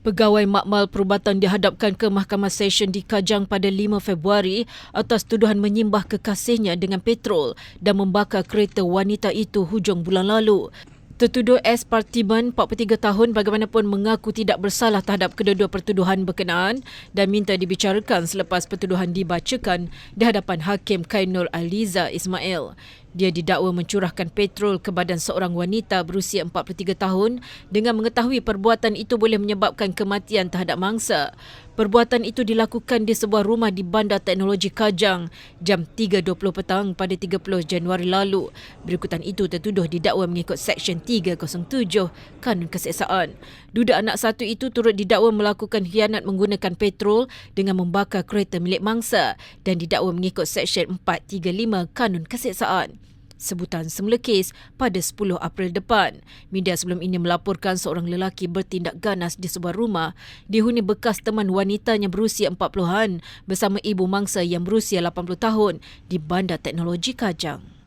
Pegawai Makmal Perubatan dihadapkan ke Mahkamah Session di Kajang pada 5 Februari atas tuduhan menyimbah kekasihnya dengan petrol dan membakar kereta wanita itu hujung bulan lalu. Tertuduh S. Partiban, 43 tahun, bagaimanapun mengaku tidak bersalah terhadap kedua-dua pertuduhan berkenaan dan minta dibicarakan selepas pertuduhan dibacakan di hadapan Hakim Kainul Aliza Ismail. Dia didakwa mencurahkan petrol ke badan seorang wanita berusia 43 tahun dengan mengetahui perbuatan itu boleh menyebabkan kematian terhadap mangsa. Perbuatan itu dilakukan di sebuah rumah di Bandar Teknologi Kajang jam 3.20 petang pada 30 Januari lalu. Berikutan itu tertuduh didakwa mengikut Seksyen 307 Kanun Keseksaan. Duda anak satu itu turut didakwa melakukan hianat menggunakan petrol dengan membakar kereta milik mangsa dan didakwa mengikut Seksyen 435 Kanun Keseksaan sebutan semula kes pada 10 April depan. Media sebelum ini melaporkan seorang lelaki bertindak ganas di sebuah rumah dihuni bekas teman wanitanya berusia 40-an bersama ibu mangsa yang berusia 80 tahun di Bandar Teknologi Kajang.